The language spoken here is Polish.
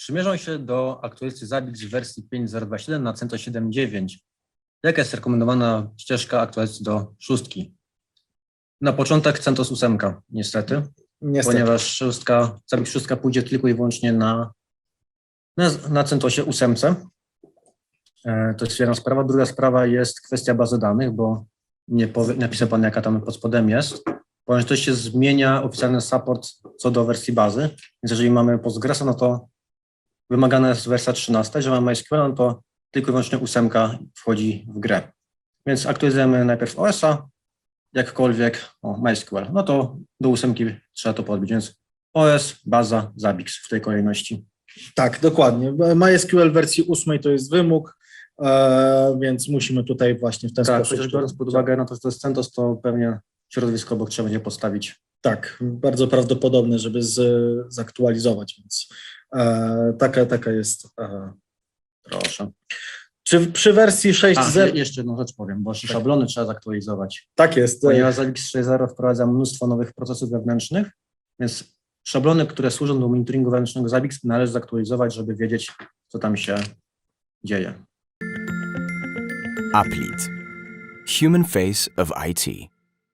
Przymierzą się do aktualizacji Zabbix w wersji 5.027 na CentOS 7.9. Jaka jest rekomendowana ścieżka aktualizacji do szóstki? Na początek CentOS 8, niestety, Niestety. ponieważ szóstka, Zabbix 6 pójdzie tylko i wyłącznie na, na, na CentOSie 8. E, To jest jedna sprawa. Druga sprawa jest kwestia bazy danych, bo nie powie, napisał Pan, jaka tam pod spodem jest. Ponieważ to się zmienia oficjalny support co do wersji bazy, więc jeżeli mamy Postgresa, no to wymagana jest wersja 13, jeżeli mamy MySQL, no to tylko i wyłącznie 8 wchodzi w grę. Więc aktualizujemy najpierw OS-a, jakkolwiek, o, MySQL, no to do 8 trzeba to podbić, więc OS, baza, Zabbix w tej kolejności. Tak, dokładnie. MySQL wersji 8 to jest wymóg, e, więc musimy tutaj właśnie w ten Tak, sposób. chociaż biorąc pod uwagę, no to, że to jest CentOS, to pewnie środowisko obok trzeba będzie postawić. Tak, bardzo prawdopodobne, żeby z, zaktualizować, więc taka, taka jest. E. Proszę. Czy przy wersji A, 6.0 je- jeszcze jedną rzecz powiem, bo jeszcze szablony trzeba zaktualizować. tak jest. e, Ponieważ Zabbix 6.0 wprowadza mnóstwo nowych procesów wewnętrznych, więc szablony, które służą do monitoringu wewnętrznego Zabbix należy zaktualizować, żeby wiedzieć, co tam się dzieje. Applead. Human face of IT.